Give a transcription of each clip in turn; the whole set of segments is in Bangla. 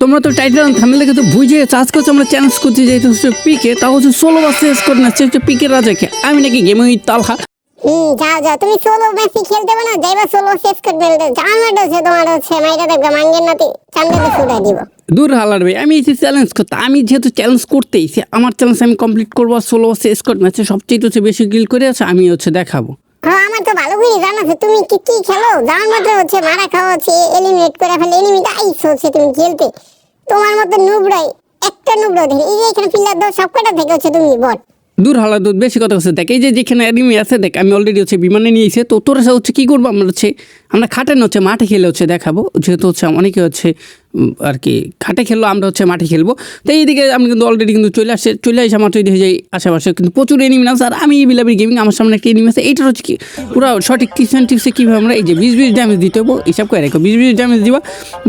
তোমরা তো টাইটেল থামলে দেখে তো বুঝে গেছো আজকে হচ্ছে আমরা চ্যালেঞ্জ করতে যাইতে হচ্ছে পিকে তা হচ্ছে ষোলো বার শেষ করে না হচ্ছে পিকের রাজাকে আমি নাকি গেমে ওই তালহা। হুম যাও যাও তুমি সোলো ম্যাচই খেলতে পারো না? যাইবা সোলো শেষ জামাট হচ্ছে তোমার হচ্ছে মাইরা দেখবে মাঙ্গের নাতি। চান্দাতে দিব। দূর হালার ভাই আমি এসে চ্যালেঞ্জ করতে আমি যেহেতু চ্যালেঞ্জ করতেই আমার চ্যালেঞ্জ আমি কমপ্লিট করব আর ষোলো বার শেষ করে ম্যাচে সবচেয়ে হচ্ছে বেশি গিল করে আছে আমি হচ্ছে দেখাবো। আমার তো ভালো করে জানা আছে, তুমি কি কি খেলো? জামার মাত্র হচ্ছে মারা খাওয়া হচ্ছে এলিমিনেট করে ফেলে এনিমিটা আইস হচ্ছে তুমি খেলতে। তোমার মতো নুবরাই একটা নুবরা দেখি এই যে এখানে পিলার দাও, সবকটা থেকে হচ্ছে তুমি বট দূর হালা দুধ বেশি কথা হচ্ছে। দেখ, এই যে যেখানে অ্যানিমি আছে, দেখ, আমি অলরেডি হচ্ছে বিমানে নিয়েছে তো তোরা হচ্ছে কী করব? আমরা হচ্ছে আমরা খাটে না হচ্ছে, মাঠে খেলে হচ্ছে দেখাবো। যেহেতু হচ্ছে অনেকে হচ্ছে আর কি খাটে খেললো, আমরা হচ্ছে মাঠে খেলব। তো এইদিকে আমি কিন্তু অলরেডি কিন্তু চলে আসছে চলে আসে আমার তৈরি হয়ে যাই আশেপাশে। কিন্তু প্রচুর এনিমি আর আমি বিলাবি গেমিং আমার সামনে একটা এনিমি আছে, এইটার হচ্ছে কি, পুরো সঠিক টিপস অ্যান্ড টিপসে কীভাবে আমরা এই যে বিশ বিশ ড্যামেজ দিতে হব হিসাব করে রাখো। বিশ বিশ ড্যামেজ দিবা,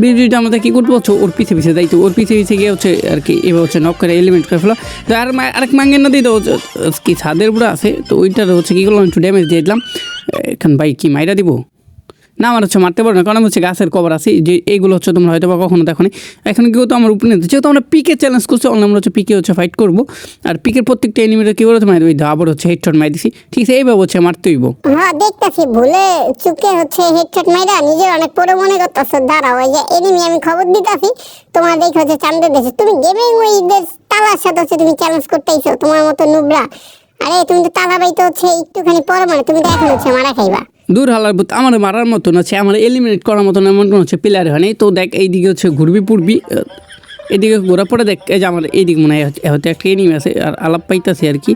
বিশ বিশ ড্যামেজ কী করতে হচ্ছে ওর পিছে পিছে যাইতো ওর পিছে পিছে গিয়ে হচ্ছে আর কি এবার হচ্ছে নক করে এলিমেন্ট করে ফেলো। তো আর আরেক মাঙ্গের না দিতে হচ্ছে কি ছাদের উপরে আছে, তো ওইটার হচ্ছে কী করলাম, একটু ড্যামেজ দিয়ে দিলাম। এখন ভাই কি মাইরা দিব? না, আমার হচ্ছে মারতে পারব না, কারণ হচ্ছে গাছের কভার আছে, যে এইগুলো হচ্ছে তোমরা হয়তো বা কখনো দেখো নি। এখন কেউ তো আমার উপরে যেহেতু আমরা পিকে চ্যালেঞ্জ করছি অন্য আমরা হচ্ছে পিকে হচ্ছে ফাইট করব, আর পিকের প্রত্যেকটা এনিমিটা কী মারি ওই আবার হচ্ছে হেডশট মারি দিছি, ঠিক আছে এইভাবে হচ্ছে মারতে হইব। হ্যাঁ দেখতেছি, ভুলে চুকে হচ্ছে হেডশট মাইরা নিজের অনেক পরে মনে করতেছ, দাঁড়াও ওই যে এনিমি আমি খবর দিতাছি, তোমার দেখে হচ্ছে চান্দে দেশে তুমি গেমিং ওইদের তালার সাথে হচ্ছে তুমি চ্যালেঞ্জ করতেইছো, তোমার মতো নুবরা। আরে, তুমি তো তালা বাইতে হচ্ছে, একটুখানি পরে মানে তুমি তো এখন হচ্ছে মারা খাইবা। দূর হালার বুত আমার মারার মতন আছে আমার এলিমিনেট করার মতন এমন কোনো হচ্ছে প্লেয়ার হয়নি তো দেখ এইদিকে হচ্ছে ঘুরবি পুরবি এদিকে ঘোরা পরে দেখ এই যে আমার এইদিকে মনে হয় হয়তো একটা এনিমি আছে আর আলাপ পাইতাছে আর কি।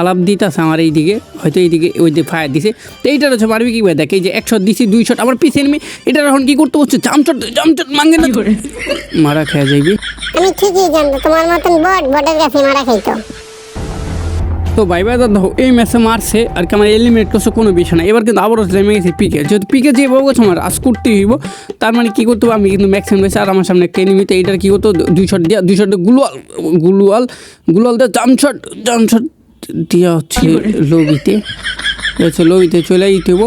আলাপ দিতাছে আমার এইদিকে হয়তো এইদিকে ওই যে ফায়ার দিছে। তো এইটার হচ্ছে মারবি কি ভাই দেখ এই যে একশো দিছি দুই শট আমার পিছিয়ে এনিমি এটার এখন কি করতে হচ্ছে? জামচট জামচট মাঙ্গে না করে? মারা খেয়ে যাইবি। আমি ঠিকই জানতো তোমার মতন বট বটের কাছে মারা খাইতো। তো ভাই দাদা এই ম্যাচে মারছে আর কি আমার এলিমিনেট করছে কোনো বিষয় না। এবার কিন্তু আবারও নেমে গেছে পিকে যেহেতু পিকে যে বউ গেছে আমার আজ করতেই হইব। তার মানে কী করতে আমি কিন্তু ম্যাক্সিমাম গেছে আর আমার সামনে একটা এনিমিতে এইটার কী করতো দুই শট দিয়া দুই শট গুলোয়াল গুলোয়াল গুলোয়াল দেওয়া জামশট জামশট দিয়া হচ্ছে লবিতে হচ্ছে লবিতে চলে যেতে হব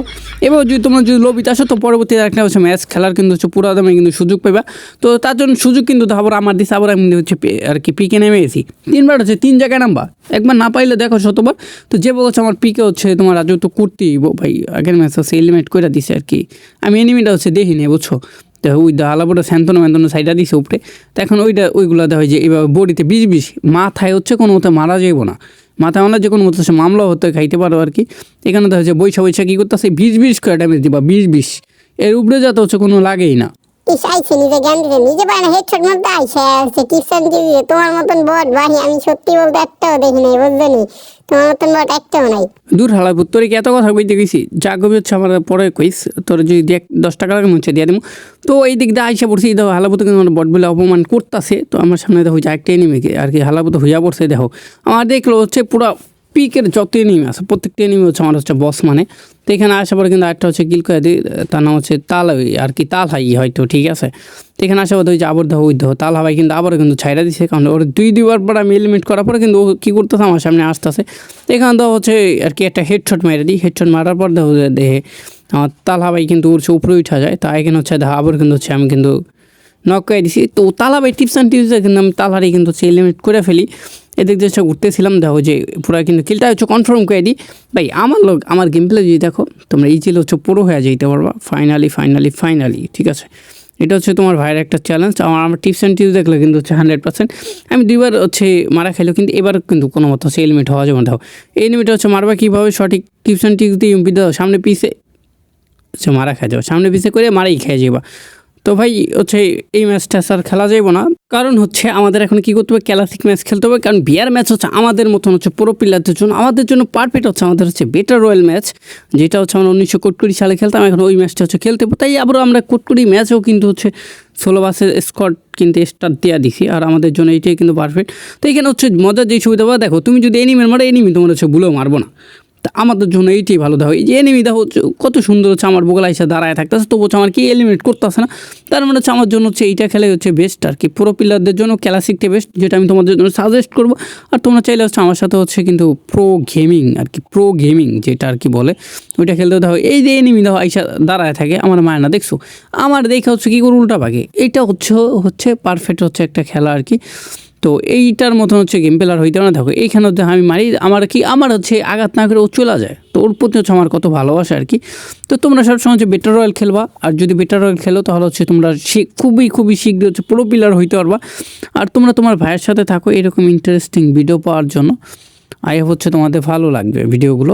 এবার যদি তোমরা যদি লবিতে আসো, তো পরবর্তী একটা হচ্ছে ম্যাচ খেলার কিন্তু হচ্ছে পুরো দামে কিন্তু সুযোগ পাবা তো তার জন্য সুযোগ কিন্তু আবার আমার দিছে, আবার আমি হচ্ছে আর কি পিকে নেমে গেছি। তিনবার হচ্ছে তিন জায়গায় নাম্বার একবার না পাইলে দেখো শতবার। তো যে বলছে আমার পিকে হচ্ছে তোমার আজ তো হইবো ভাই, আগের ম্যাচ হচ্ছে এলিমেন্ট করে দিছে আর কি। আমি এনিমিটা হচ্ছে দেখিনি, বুঝছ? তো ওই আলাপুরা স্যান্তনো ম্যান্তনো সাইডা দিছে উপরে। তো এখন ওইটা ওইগুলো দেখা হয় যে এবার বডিতে বিষ বিষ মাথায় হচ্ছে কোনো মতো মারা যাইব না। মাথায় মামলা যে কোনো মতো মামলা হতে খাইতে পারো আর কি। এখানে দেখা যাচ্ছে বৈশা বৈশা কী করতেছে? বিষ বিষ করে ড্যামেজ দিবা বিষ বিষ এর উপরে যাতে হচ্ছে কোনো লাগেই না। আইছে নিজে জ্ঞান দিতে নিজে পারে না হেডশট আইছে আসছে তোমার মতন বট ভাই আমি সত্যি বলতে একটাও দেখি নাই তোমার মতন বট একটাও নাই। দূর হালাবো তোর কি এত কথা কইতে গেছি যা হচ্ছে আমার পরে কইস, তোর যদি দেখ, দশ টাকা লাগে হচ্ছে দিয়ে দেবো তো এই দিক দিয়ে আইসা পড়ছি, দেখো হালাবো তো কিন্তু আমার বট বলে অপমান করতেছে, তো আমার সামনে দেখো, যে একটা এনিমিকে আর কি হালাবো তো হইয়া পড়ছে, দেখো। আমার দেখল হচ্ছে পুরো পিকের যত এনিমি আছে, প্রত্যেকটা এনিমি হচ্ছে আমার হচ্ছে বস মানে। তো এখানে আসার পরে কিন্তু একটা হচ্ছে কিল করে দিই তার নাম হচ্ছে তাল আর কি তাল হাই হয়তো, ঠিক আছে? তো এখানে আসার পরে ওই যে ওই দেখো তাল হাওয়াই কিন্তু আবারও কিন্তু ছাইড়া দিছে, কারণ ওর দুই, দুইবার পর আমি এলিমেন্ট করার পরে কিন্তু ও কী করতেছে আমার সামনে আসতেছে। এখানে তো হচ্ছে আর কি একটা হেডশট মেরে দিই হেডশট মারার পর দেখো দেহে আমার তাল হাওয়াই কিন্তু উঠছে উপরে উঠা যায়। তা এখানে হচ্ছে দেখো আবার কিন্তু হচ্ছে আমি কিন্তু নক করে দিছি। তো তালাবাই টিপস অ্যান্ড টিপসে কিন্তু আমি তালারই কিন্তু হচ্ছে এলিমিনেট করে ফেলি। এদিক দিয়ে উঠতেছিলাম, দেখো যে পুরো কিন্তু কিলটা হচ্ছে কনফার্ম করে দিই। ভাই, আমার লোক, আমার গেম প্লে যদি দেখো, তোমরা এই চিল হচ্ছে পুরো হয়ে যেতে পারবা। ফাইনালি ফাইনালি ফাইনালি ঠিক আছে? এটা হচ্ছে তোমার ভাইয়ের একটা চ্যালেঞ্জ আমার আমার টিপস অ্যান্ড টিপস দেখলে কিন্তু হচ্ছে হান্ড্রেড পার্সেন্ট আমি দুইবার হচ্ছে মারা খাইলো কিন্তু এবার কিন্তু কোনো মতো হচ্ছে এলিমিট হওয়া যাবে দেখো, এই এলিমিট হচ্ছে মারবা কীভাবে? সঠিক টিপস অ্যান্ড টিপস দিয়ে ইম্পি দাও, সামনে পিছে, হচ্ছে মারা খেয়ে যাব। সামনে পিছে করে মারাই খেয়ে যাবা তো ভাই হচ্ছে এই ম্যাচটা স্যার খেলা যাইব না। কারণ হচ্ছে আমাদের এখন কি করতে হবে? ক্লাসিক ম্যাচ খেলতে হবে। কারণ বিয়ার ম্যাচ হচ্ছে আমাদের মতন হচ্ছে পুরো প্লেয়ারদের জন্য। আমাদের জন্য পারফেক্ট হচ্ছে আমাদের হচ্ছে বেটার রয়্যাল ম্যাচ যেটা হচ্ছে আমরা উনিশশো কোটকুড়ি সালে খেলতাম। এখন ওই ম্যাচটা হচ্ছে খেলতে তাই আবারও আমরা কোটকুড়ি ম্যাচও কিন্তু হচ্ছে ষোলো বাসের স্কট কিন্তু স্টার দেওয়া দিছি। আর আমাদের জন্য এইটাই কিন্তু পারফেক্ট তো এখানে হচ্ছে মজার যেই সুবিধা দেখো তুমি যদি এনিমের মারো এনিমি তোমার হচ্ছে ভুলেও মারবো না। তা আমাদের জন্য এইটাই ভালো। দেখো, এই যে এনিমি দেখো কত সুন্দর হচ্ছে আমার বগলা এসে দাঁড়ায় থাকতেছে তবু হচ্ছে আমার কি এলিমিনেট করতেছে না। তার মানে হচ্ছে আমার জন্য হচ্ছে এইটা খেলে হচ্ছে বেস্ট আর কি। প্রো প্লেয়ারদের জন্য শিখতে বেস্ট যেটা আমি তোমাদের জন্য সাজেস্ট করব। আর তোমরা চাইলে হচ্ছে আমার সাথে হচ্ছে কিন্তু প্রো গেমিং আর কি প্রো গেমিং যেটা আর কি বলে, ওইটা খেলতে দেখো, এই যে এনিমি দেখো, আইসা দাঁড়ায় থাকে, আমার মায় না, দেখছ? আমার দেখে হচ্ছে কি করে উল্টা পাকে এইটা হচ্ছে হচ্ছে পারফেক্ট হচ্ছে একটা খেলা আর কি। তো এইটার মতন হচ্ছে গেম প্লেয়ার হইতে না। দেখো, এইখানে হচ্ছে আমি মারি, আমার কি, আমার হচ্ছে আঘাত না করে ও চলে যায়। তো ওর প্রতি হচ্ছে আমার কত ভালোবাসা আর কি। তো তোমরা সবসময় হচ্ছে বেটার রয়্যাল খেলবা, আর যদি বেটার রয়্যাল খেলো তাহলে হচ্ছে তোমরা খুবই খুবই শীঘ্র হচ্ছে প্রো প্লেয়ার হইতে পারবা। আর তোমরা তোমার ভাইয়ের সাথে থাকো, এরকম ইন্টারেস্টিং ভিডিও পাওয়ার জন্য। আই হচ্ছে তোমাদের ভালো লাগবে ভিডিওগুলো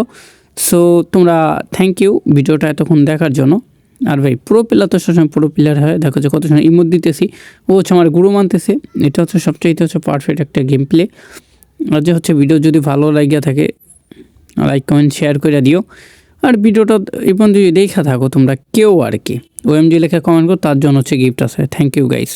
সো তোমরা থ্যাংক ইউ ভিডিওটা এতক্ষণ দেখার জন্য। আর ভাই, প্রো প্লেয়ার তো সবসময় প্রো প্লেয়ার হয়। দেখো যে কত সময় ইমোট দিতেছি। ও হচ্ছে আমার গুরু মানতেছে। এটা হচ্ছে সবচেয়ে হচ্ছে পারফেক্ট একটা গেম প্লে আর যে হচ্ছে ভিডিও যদি ভালো লাগিয়া থাকে লাইক কমেন্ট শেয়ার করে দিও। আর ভিডিওটা পর্যন্ত যদি দেখা থাকো তোমরা কেউ আর কি। ওএমজি লেখা কমেন্ট করো, তার জন্য হচ্ছে গিফট আছে। Thank you guys